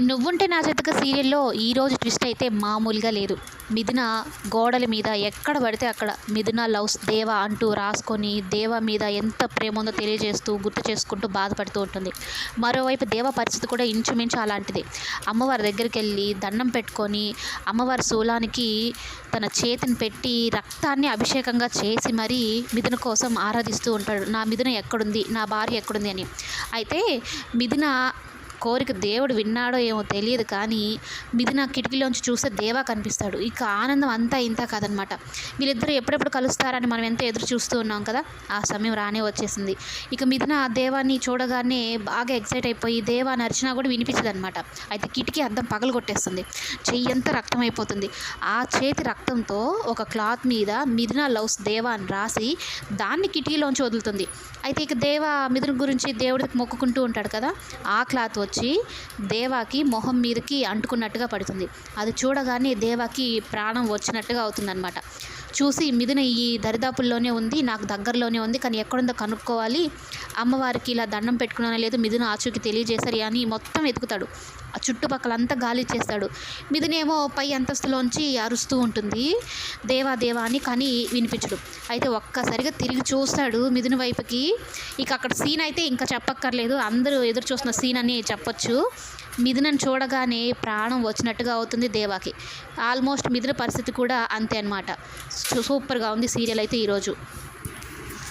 నువ్వుంటే నా చేతక సీరియల్లో ఈరోజు ట్విస్ట్ అయితే మామూలుగా లేదు. మిథున గోడల మీద ఎక్కడ పడితే అక్కడ మిథున లవ్స్ దేవ అంటూ రాసుకొని దేవ మీద ఎంత ప్రేమ ఉందో తెలియజేస్తూ గుర్తు చేసుకుంటూ బాధపడుతూ ఉంటుంది. మరోవైపు దేవ పరిస్థితి కూడా ఇంచుమించు అలాంటిది. అమ్మవారి దగ్గరికి వెళ్ళి దండం పెట్టుకొని అమ్మవారి శూలానికి తన చేతిని పెట్టి రక్తాన్ని అభిషేకంగా చేసి మరీ మిథున కోసం ఆరాధిస్తూ ఉంటాడు. నా మిథున ఎక్కడుంది? నా భార్య ఎక్కడుంది అని. అయితే మిథున కోరిక దేవుడు విన్నాడో ఏమో తెలియదు కానీ మిథున కిటికీలోంచి చూస్తే దేవా కనిపిస్తాడు. ఇక ఆనందం అంతా ఇంత కాదనమాట. వీళ్ళిద్దరూ ఎప్పుడెప్పుడు కలుస్తారని మనం ఎంతో ఎదురు చూస్తూ ఉన్నాం కదా? ఆ సమయం రానే వచ్చేసింది. ఇక మిథున దేవాన్ని చూడగానే బాగా ఎక్సైట్ అయిపోయి దేవా నరిచినా కూడా వినిపించదు అనమాట అయితే కిటికీ అద్దం పగలు కొట్టేస్తుంది చెయ్యి అంతా రక్తం అయిపోతుంది. ఆ చేతి రక్తంతో ఒక క్లాత్ మీద మిథున లవ్స్ దేవా అని రాసి దాన్ని కిటికీలోంచి వదులుతుంది. అయితే ఇక దేవ మిథున గురించి దేవుడికి మొక్కుకుంటూ ఉంటాడు కదా? ఆ క్లాత్ వచ్చి దేవాకి మొహం మీదకి అంటుకున్నట్టుగా పడుతుంది. అది చూడగానే దేవాకి ప్రాణం వచ్చినట్టుగా అవుతుందన్నమాట. చూసి మిథున ఈ దరిదాపుల్లోనే ఉంది నాకు దగ్గరలోనే ఉంది కానీ ఎక్కడుందో కనుక్కోవాలి. అమ్మవారికి ఇలా దండం పెట్టుకున్నానో లేదు మిథున ఆచూకి తెలియజేశారు అని మొత్తం వెతుకుతాడు. ఆ చుట్టుపక్కలంతా గాలి చేస్తాడు. మిథునేమో పై అంతస్తులోంచి అరుస్తూ ఉంటుంది. దేవా దేవా అని కానీ వినిపించడు. అయితే ఒక్కసారిగా తిరిగి చూస్తాడు మిథున వైపుకి. ఇక అక్కడ సీన్ అయితే ఇంకా చెప్పక్కర్లేదు. అందరూ ఎదురు చూస్తున్న సీన్ అని చెప్పొచ్చు. మిథునను చూడగానే ప్రాణం వచ్చినట్టుగా అవుతుంది దేవాకి. ఆల్మోస్ట్ మిథున పరిస్థితి కూడా అంతే అనమాట సూపర్గా ఉంది సీరియల్ అయితే ఈరోజు.